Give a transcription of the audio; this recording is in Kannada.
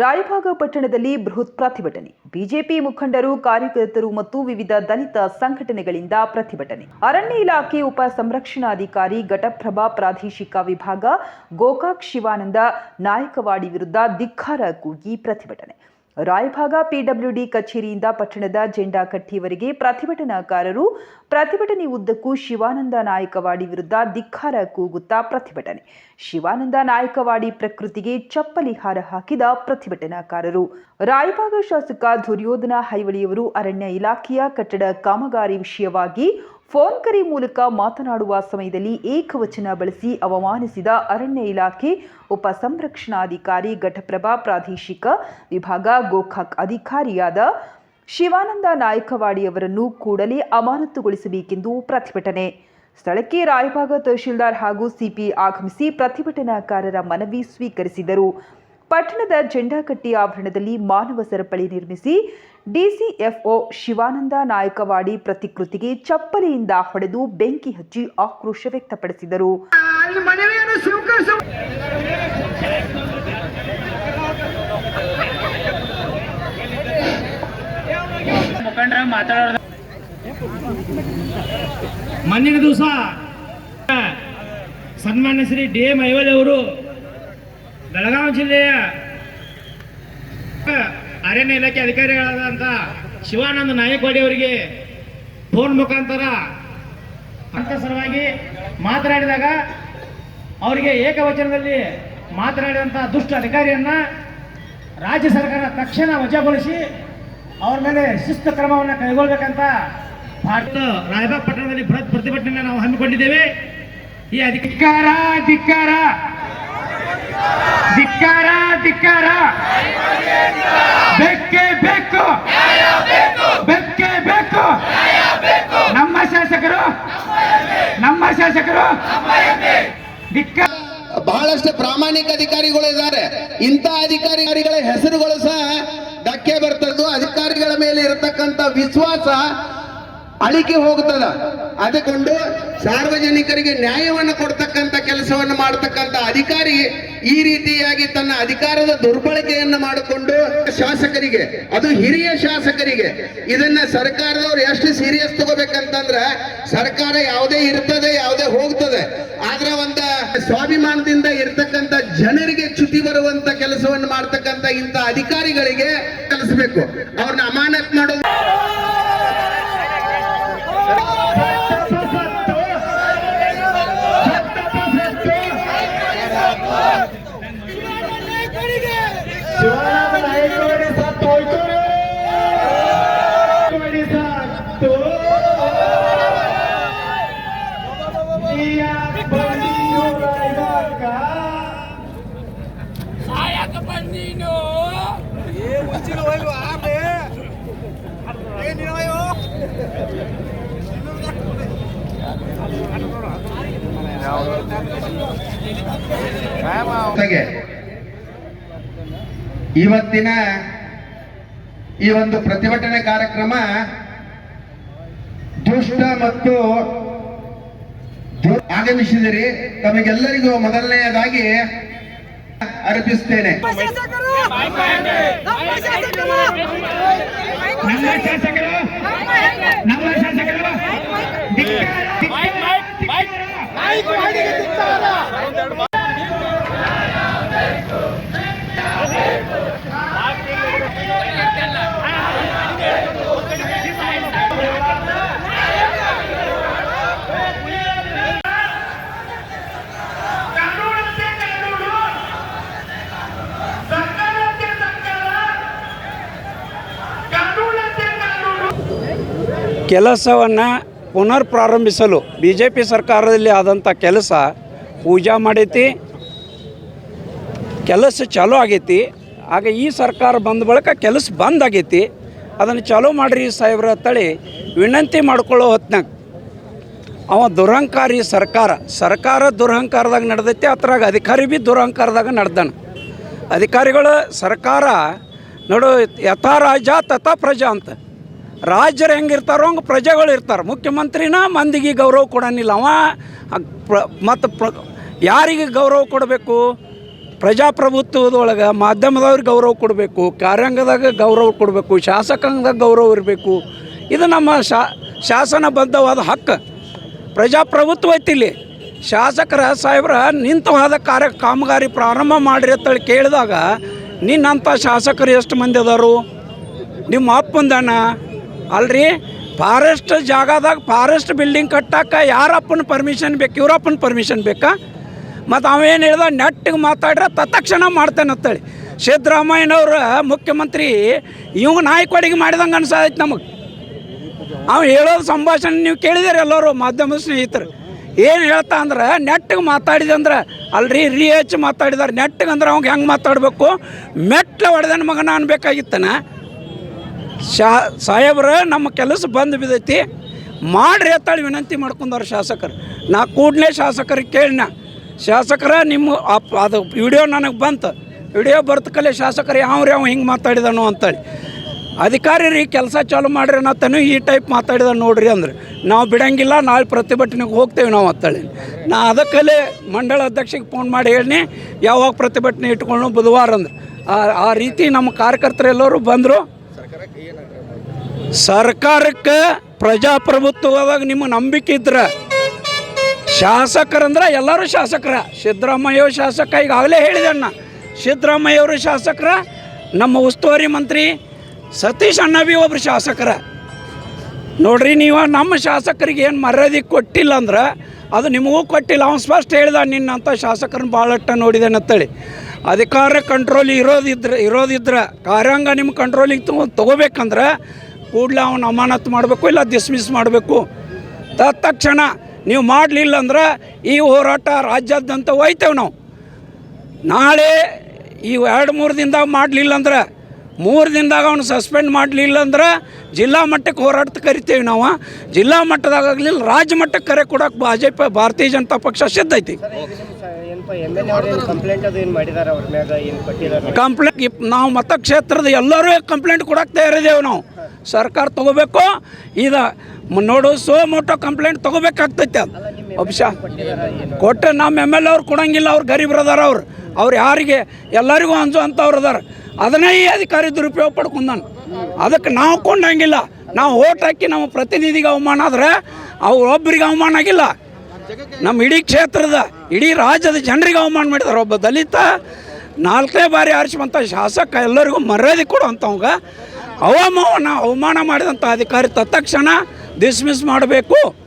ರಾಯಭಾಗ ಪಟ್ಟಣದಲ್ಲಿ ಬೃಹತ್ ಪ್ರತಿಭಟನೆ. ಬಿಜೆಪಿ ಮುಖಂಡರು, ಕಾರ್ಯಕರ್ತರು ಮತ್ತು ವಿವಿಧ ದಲಿತ ಸಂಘಟನೆಗಳಿಂದ ಪ್ರತಿಭಟನೆ. ಅರಣ್ಯ ಇಲಾಖೆ ಉಪ ಸಂರಕ್ಷಣಾಧಿಕಾರಿ, ಘಟಪ್ರಭಾ ಪ್ರಾದೇಶಿಕ ವಿಭಾಗ ಗೋಕಾಕ್ ಶಿವಾನಂದ ನಾಯಕವಾಡಿ ವಿರುದ್ಧ ಧಿಕ್ಕಾರ ಕೂಗಿ ಪ್ರತಿಭಟನೆ. ರಾಯಭಾಗ ಪಿಡಬ್ಲ್ಯೂಡಿ ಕಚೇರಿಯಿಂದ ಪಟ್ಟಣದ ಜೆಂಡಾ ಕಟ್ಟಿವರೆಗೆ ಪ್ರತಿಭಟನಾಕಾರರು, ಪ್ರತಿಭಟನೆ ಉದ್ದಕ್ಕೂ ಶಿವಾನಂದ ನಾಯಕವಾಡಿ ವಿರುದ್ಧ ಧಿಕ್ಕಾರ ಕೂಗುತ್ತಾ ಪ್ರತಿಭಟನೆ. ಶಿವಾನಂದ ನಾಯಕವಾಡಿ ಪ್ರಕೃತಿಗೆ ಚಪ್ಪಲಿ ಹಾರ ಹಾಕಿದ ಪ್ರತಿಭಟನಾಕಾರರು. ರಾಯಭಾಗ ಶಾಸಕ ದುರ್ಯೋಧನ ಹೈವಳಿಯವರು ಅರಣ್ಯ ಇಲಾಖೆಯ ಕಟ್ಟಡ ಕಾಮಗಾರಿ ವಿಷಯವಾಗಿ ಫೋನ್ ಕರೆ ಮೂಲಕ ಮಾತನಾಡುವ ಸಮಯದಲ್ಲಿ ಏಕವಚನ ಬಳಸಿ ಅವಮಾನಿಸಿದ ಅರಣ್ಯ ಇಲಾಖೆ ಉಪ ಸಂರಕ್ಷಣಾಧಿಕಾರಿ ಘಟಪ್ರಭಾ ಪ್ರಾದೇಶಿಕ ವಿಭಾಗ ಗೋಕಾಕ್ ಅಧಿಕಾರಿಯಾದ ಶಿವಾನಂದ ನಾಯಕವಾಡಿ ಅವರನ್ನು ಕೂಡಲೇ ಅಮಾನತುಗೊಳಿಸಬೇಕೆಂದು ಪ್ರತಿಭಟನೆ. ಸ್ಥಳಕ್ಕೆ ರಾಯಭಾಗ ತಹಶೀಲ್ದಾರ್ ಹಾಗೂ ಸಿಪಿ ಆಗಮಿಸಿ ಪ್ರತಿಭಟನಾಕಾರರ ಮನವಿ ಸ್ವೀಕರಿಸಿದರು. ಪಟ್ಟಣದ ಜೆಂಡಾಕಟ್ಟಿ ಆವರಣದಲ್ಲಿ ಮಾನವ ಸರಪಳಿ ನಿರ್ಮಿಸಿ ಡಿಸಿಎಫ್ಒ ಶಿವಾನಂದ ನಾಯಕವಾಡಿ ಪ್ರತಿಕೃತಿಗೆ ಚಪ್ಪಲಿಯಿಂದ ಹೊಡೆದು ಬೆಂಕಿ ಹಚ್ಚಿ ಆಕ್ರೋಶ ವ್ಯಕ್ತಪಡಿಸಿದರು. ಮಂದಿನ ದಿವಸ ಸನ್ಮಾನ್ಯ ಶ್ರೀ ಡಿ ಎಂ ಐವಲ್ ಅವರು ಬೆಳಗಾವಿ ಜಿಲ್ಲೆಯ ಅರಣ್ಯ ಇಲಾಖೆ ಅಧಿಕಾರಿಗಳಾದಂಥ ಶಿವಾನಂದ ನಾಯಕವಾಡಿ ಅವರಿಗೆ ಫೋನ್ ಮುಖಾಂತರ ಸಲುವಾಗಿ ಮಾತನಾಡಿದಾಗ ಅವರಿಗೆ ಏಕವಚನದಲ್ಲಿ ಮಾತನಾಡಿದಂಥ ದುಷ್ಟ ಅಧಿಕಾರಿಯನ್ನ ರಾಜ್ಯ ಸರ್ಕಾರ ತಕ್ಷಣ ವಜಾಗೊಳಿಸಿ ಅವ್ರ ಮೇಲೆ ಶಿಸ್ತು ಕ್ರಮವನ್ನು ಕೈಗೊಳ್ಬೇಕಂತ ಭಾರತ ರಾಯಬಾಗ್ ಪಟ್ಟಣದಲ್ಲಿ ಬೃಹತ್ ಪ್ರತಿಭಟನೆ ನಾವು ಹಮ್ಮಿಕೊಂಡಿದ್ದೇವೆ. ಈ ಅಧಿಕಾರ ಧಿಕ್ಕಾರ. ಧಿಕ್ಕಾರ ಧಿಕ್ಕಾರ. ಬೆಕ್ಕೆ ಬೇಕು. ಬೆಕ್ಕೆ ಬೇಕು. ನಮ್ಮ ಶಾಸಕರು ನಮ್ಮ ಶಾಸಕರು, ದಿಕ್ಕ ಬಹಳಷ್ಟು ಪ್ರಾಮಾಣಿಕ ಅಧಿಕಾರಿಗಳು ಇದ್ದಾರೆ. ಇಂಥ ಅಧಿಕಾರಿಗಳ ಹೆಸರುಗಳು ಸಹ ಧಕ್ಕೆ ಬರ್ತದ್ದು ಅಧಿಕಾರಿಗಳ ಮೇಲೆ ಇರತಕ್ಕಂತ ವಿಶ್ವಾಸ ಅಳಿಕೆ ಹೋಗ್ತದ. ಅದಕ್ಕೊಂಡು ಸಾರ್ವಜನಿಕರಿಗೆ ನ್ಯಾಯವನ್ನು ಕೊಡ್ತಕ್ಕಂಥ ಕೆಲಸವನ್ನು ಮಾಡತಕ್ಕಂಥ ಅಧಿಕಾರಿ ಈ ರೀತಿಯಾಗಿ ತನ್ನ ಅಧಿಕಾರದ ದುರ್ಬಳಕೆಯನ್ನು ಮಾಡಿಕೊಂಡು ಶಾಸಕರಿಗೆ, ಅದು ಹಿರಿಯ ಶಾಸಕರಿಗೆ, ಇದನ್ನ ಸರ್ಕಾರದವ್ರು ಎಷ್ಟು ಸೀರಿಯಸ್ ತಗೋಬೇಕಂತಂದ್ರ ಸರ್ಕಾರ ಯಾವುದೇ ಇರ್ತದೆ, ಯಾವುದೇ ಹೋಗ್ತದೆ. ಆದ್ರೆ ಒಂದ ಸ್ವಾಭಿಮಾನದಿಂದ ಇರ್ತಕ್ಕಂಥ ಜನರಿಗೆ ಚ್ಯುತಿ ಬರುವಂತ ಕೆಲಸವನ್ನು ಮಾಡ್ತಕ್ಕಂಥ ಇಂಥ ಅಧಿಕಾರಿಗಳಿಗೆ ಕಲಿಸ್ಬೇಕು. ಅವ್ರನ್ನ ಅಮಾನತ್ ಮಾಡೋದು ಜೊತೆಗೆ ಇವತ್ತಿನ ಈ ಒಂದು ಪ್ರತಿಭಟನೆ ಕಾರ್ಯಕ್ರಮ ದುಷ್ಟ ಮತ್ತು ಆಗಮಿಸಿದಿರಿ. ತಮಗೆಲ್ಲರಿಗೂ ಮೊದಲನೆಯದಾಗಿ ಅರ್ಪಿಸ್ತೇನೆ ನಮ್ಮ ಶಾಸಕರು ನಮ್ಮ ಶಾಸಕರು ನಮ್ಮ ಶಾಸಕರು ಧಿಕ್ಕಾರ, ಕೆಲಸವನ್ನು ಪುನರ್ ಪ್ರಾರಂಭಿಸಲು ಬಿ ಜೆ ಪಿ ಸರ್ಕಾರದಲ್ಲಿ ಆದಂಥ ಕೆಲಸ ಪೂಜಾ ಮಾಡೈತಿ. ಕೆಲಸ ಚಾಲೂ ಆಗೈತಿ. ಆಗ ಈ ಸರ್ಕಾರ ಬಂದ ಬಳಿಕ ಕೆಲಸ ಬಂದ್ ಆಗೈತಿ. ಅದನ್ನು ಚಾಲೂ ಮಾಡಿರಿ ಸಾಹೇಬ್ರ ತಳಿ ವಿನಂತಿ ಮಾಡ್ಕೊಳ್ಳೋ ಹೊತ್ನಾಗ ಅವ ದುರಹಂಕಾರಿ ಸರ್ಕಾರ. ಸರ್ಕಾರ ದುರಹಂಕಾರದಾಗ ನಡೆದೈತಿ, ಅದ್ರಾಗ ಅಧಿಕಾರಿ ಭೀ ದುರಹಂಕಾರದಾಗ ನಡೆದಾನ. ಅಧಿಕಾರಿಗಳು ಸರ್ಕಾರ ನೋಡು ಯಥಾ ರಾಜ ತಥಾ ಪ್ರಜಾ ಅಂತ. ರಾಜ್ಯರು ಹೆಂಗಿರ್ತಾರೋ ಹಂಗೆ ಪ್ರಜೆಗಳು ಇರ್ತಾರೆ. ಮುಖ್ಯಮಂತ್ರಿನ ಮಂದಿಗೆ ಗೌರವ ಕೊಡೋನಿಲ್ಲ ಅವ ಪ್ರ ಮತ್ತು ಪ್ರ, ಯಾರಿಗೆ ಗೌರವ ಕೊಡಬೇಕು? ಪ್ರಜಾಪ್ರಭುತ್ವದೊಳಗೆ ಮಾಧ್ಯಮದವ್ರಿಗೆ ಗೌರವ ಕೊಡಬೇಕು, ಕಾರ್ಯಾಂಗದಾಗ ಗೌರವ ಕೊಡಬೇಕು, ಶಾಸಕಾಂಗದಾಗ ಗೌರವ ಇರಬೇಕು. ಇದು ನಮ್ಮ ಶಾ ಶಾಸನಬದ್ಧವಾದ ಹಕ್ಕು. ಪ್ರಜಾಪ್ರಭುತ್ವ ಐತಿ ಇಲ್ಲಿ. ಶಾಸಕರ, ಸಾಹೇಬ್ರ ನಿಂತವಾದ ಕಾರ್ಯ, ಕಾಮಗಾರಿ ಪ್ರಾರಂಭ ಮಾಡಿರಿ ಅಂತೇಳಿ ಕೇಳಿದಾಗ ನಿನ್ನಂಥ ಶಾಸಕರು ಎಷ್ಟು ಮಂದಿ ಅದಾರು? ನಿಮ್ಮ ಅಪ್ಪಂದನ ಅಲ್ರಿ? ಫಾರೆಸ್ಟ್ ಜಾಗದಾಗ ಫಾರೆಸ್ಟ್ ಬಿಲ್ಡಿಂಗ್ ಕಟ್ಟಕ್ಕೆ ಯಾರಪ್ಪನ ಪರ್ಮಿಷನ್ ಬೇಕು? ಇವರಪ್ಪನ ಪರ್ಮಿಷನ್ ಬೇಕಾ? ಮತ್ತು ಅವೇನು ಹೇಳ್ದ? ನೆಟ್ಟಿಗೆ ಮಾತಾಡ್ರೆ ತತ್ಕ್ಷಣ ಮಾಡ್ತೇನೆ ಅಂತೇಳಿ. ಸಿದ್ದರಾಮಯ್ಯನವ್ರ ಮುಖ್ಯಮಂತ್ರಿ ಇವ್ ನಾಯ್ಕೊಡಿಗೆ ಮಾಡಿದಂಗೆ ಅನ್ಸಾಯ್ತು ನಮಗೆ. ಅವ್ ಹೇಳೋದು ಸಂಭಾಷಣೆ ನೀವು ಕೇಳಿದಿರಿ ಎಲ್ಲರೂ ಮಾಧ್ಯಮ ಸ್ನೇಹಿತರು. ಏನು ಹೇಳ್ತಾ ಅಂದ್ರೆ ನೆಟ್ಟಿಗೆ ಮಾತಾಡಿದಂದ್ರೆ ಅಲ್ರಿ ರಿ ಹೆಚ್ ಮಾತಾಡಿದಾರೆ ನೆಟ್ಟಿಗೆ ಅಂದ್ರೆ ಅವ್ಗೆ ಹೆಂಗೆ ಮಾತಾಡಬೇಕು? ಮೆಟ್ಲ ಹೊಡೆದನ ಮಗನ ಅನ್ಬೇಕಾಗಿತ್ತನ? ಶಾ ಸಾಹೇಬ್ರ, ನಮ್ಮ ಕೆಲಸ ಬಂದು ಬಿದ್ದೈತಿ. ಮಾಡ್ರಿ ಅಂತಾಳೆ ವಿನಂತಿ ಮಾಡ್ಕೊಂಡವ್ರು ಶಾಸಕರು. ನಾ ಕೂಡಲೇ ಶಾಸಕರಿಗೆ ಕೇಳಿನ. ಶಾಸಕರ, ನಿಮ್ಮ ಅದು ವಿಡಿಯೋ ನನಗೆ ಬಂತು. ವಿಡಿಯೋ ಬರ್ತಕಲೆ ಶಾಸಕರು ಯಾವ್ರಿ ಅವ ಹಿಂಗೆ ಮಾತಾಡಿದನು ಅಂತೇಳಿ. ಅಧಿಕಾರಿ ರೀ ಕೆಲಸ ಚಾಲು ಮಾಡ್ರಿ ಅನ್ನತ್ತನು ಈ ಟೈಪ್ ಮಾತಾಡಿದ ನೋಡ್ರಿ ಅಂದ್ರೆ. ನಾವು ಬಿಡಂಗಿಲ್ಲ, ನಾಳೆ ಪ್ರತಿಭಟನೆಗೆ ಹೋಗ್ತೇವೆ ನಾವು ಅಂತೇಳಿ. ನಾ ಅದಕ್ಕಲ್ಲೇ ಮಂಡಳ ಅಧ್ಯಕ್ಷಗೆ ಫೋನ್ ಮಾಡಿ ಹೇಳಿ ಯಾವಾಗ ಪ್ರತಿಭಟನೆ ಇಟ್ಕೊಂಡು ಬುಧವಾರ ಅಂದ್ರೆ. ಆ ಆ ರೀತಿ ನಮ್ಮ ಕಾರ್ಯಕರ್ತರು ಎಲ್ಲರೂ ಬಂದರು. ಸರ್ಕಾರಕ್ಕೆ ಪ್ರಜಾಪ್ರಭುತ್ವದಾಗ ನಿಮ್ಮ ನಂಬಿಕೆ ಇದ್ರೆ ಶಾಸಕರಂದ್ರೆ ಎಲ್ಲರೂ ಶಾಸಕರ. ಸಿದ್ದರಾಮಯ್ಯ ಶಾಸಕ ಈಗಾಗಲೇ ಹೇಳಿದೆ ಅಣ್ಣ. ಸಿದ್ದರಾಮಯ್ಯವರು ಶಾಸಕರ, ನಮ್ಮ ಉಸ್ತುವಾರಿ ಮಂತ್ರಿ ಸತೀಶ್ ಅಣ್ಣ ಬಿ ಒಬ್ರು ಶಾಸಕರ. ನೋಡ್ರಿ, ನೀವು ನಮ್ಮ ಶಾಸಕರಿಗೆ ಏನು ಮರ್ಯಾದೆ ಕೊಟ್ಟಿಲ್ಲ ಅಂದ್ರೆ ಅದು ನಿಮಗೂ ಕೊಟ್ಟಿಲ್ಲ. ಅವ್ನು ಸ್ಪಷ್ಟ ಹೇಳ್ದ ನಿನ್ನಂಥ ಶಾಸಕರನ್ನ ಭಾಳಷ್ಟ ನೋಡಿದ್ದೇನೆ ಅಂತೇಳಿ. ಅಧಿಕಾರ ಕಂಟ್ರೋಲ್ ಇರೋದಿದ್ರೆ ಇರೋದಿದ್ರೆ. ಕಾರ್ಯಾಂಗ ನಿಮ್ಮ ಕಂಟ್ರೋಲಿಗೆ ತಗೊ ತೊಗೋಬೇಕಂದ್ರೆ ಕೂಡಲೇ ಅವನು ಅಮಾನತ್ ಮಾಡಬೇಕು ಇಲ್ಲ ಡಿಸ್ಮಿಸ್ ಮಾಡಬೇಕು. ತತ್ಕ್ಷಣ ನೀವು ಮಾಡಲಿಲ್ಲ ಅಂದ್ರೆ ಈ ಹೋರಾಟ ರಾಜ್ಯಾದ್ಯಂತ ಒಯ್ತೇವೆ ನಾವು. ನಾಳೆ ಈ ಎರಡು ಮೂರು ದಿನದಾಗ ಮಾಡಲಿಲ್ಲ ಅಂದ್ರೆ ಮೂರು ದಿನದಾಗ ಅವನು ಸಸ್ಪೆಂಡ್ ಮಾಡಲಿಲ್ಲ ಅಂದ್ರೆ ಜಿಲ್ಲಾ ಮಟ್ಟಕ್ಕೆ ಹೋರಾಟ ಕರಿತೇವೆ ನಾವು. ಜಿಲ್ಲಾ ಮಟ್ಟದಾಗ ಆಗಲಿಲ್ಲ ರಾಜ್ಯ ಮಟ್ಟಕ್ಕೆ ಕರೆ ಕೊಡೋಕೆ ಭಾಜಪ ಭಾರತೀಯ ಜನತಾ ಪಕ್ಷ ಸಿದ್ಧ ಐತಿ. ಕಂಪ್ಲೇಂಟ್ ನಾವು ಮತಕ್ಷೇತ್ರದ ಎಲ್ಲರೂ ಕಂಪ್ಲೇಂಟ್ ಕೊಡೋಕೆ ತಯಾರಿದ್ದೇವೆ ನಾವು. ಸರ್ಕಾರ ತಗೋಬೇಕು? ಇದು ನೋಡು, ಸೋ ಮೋಟೋ ಕಂಪ್ಲೇಂಟ್ ತಗೋಬೇಕಾಗ್ತೈತೆ ಅದು. ಅಭಿಷಾ ಕೊಟ್ಟು ನಮ್ಮ ಎಂ ಎಲ್ ಅವ್ರು ಕೊಡಂಗಿಲ್ಲ, ಅವ್ರು ಗರೀಬ್ರು ಅದಾರ ಅವ್ರು. ಅವ್ರು ಯಾರಿಗೆ? ಎಲ್ಲರಿಗೂ ಅಂಜು ಅಂತವ್ರು ಅದಾರ ಅದನ್ನೇ ಈ ಅಧಿಕಾರಿ ದುರುಪಯೋಗ ಪಡ್ಕೊಂಡಾನ ಅದಕ್ಕೆ ನಾವು ಕೊಂಡಂಗಿಲ್ಲ. ನಾವು ಓಟ್ ಹಾಕಿ ನಮ್ಮ ಪ್ರತಿನಿಧಿಗೆ ಅವಮಾನ ಆದ್ರೆ ಅವ್ರು ಒಬ್ಬರಿಗೆ ಅವಮಾನ ಆಗಿಲ್ಲ. ನಮ್ಮ ಇಡೀ ಕ್ಷೇತ್ರದ, ಇಡೀ ರಾಜ್ಯದ ಜನರಿಗೆ ಅವಮಾನ ಮಾಡಿದಾರೆ. ಒಬ್ಬ ದಲಿತ ನಾಲ್ಕನೇ ಬಾರಿ ಆರಿಸುವಂಥ ಶಾಸಕ ಎಲ್ಲರಿಗೂ ಮರ್ಯಾದೆ ಕೊಡುವಂಥವಾಗ ಅವಮಾನ ಅವಮಾನ ಮಾಡಿದಂಥ ಅಧಿಕಾರಿ ತತ್ಕ್ಷಣ ಡಿಸ್ಮಿಸ್ ಮಾಡಬೇಕು.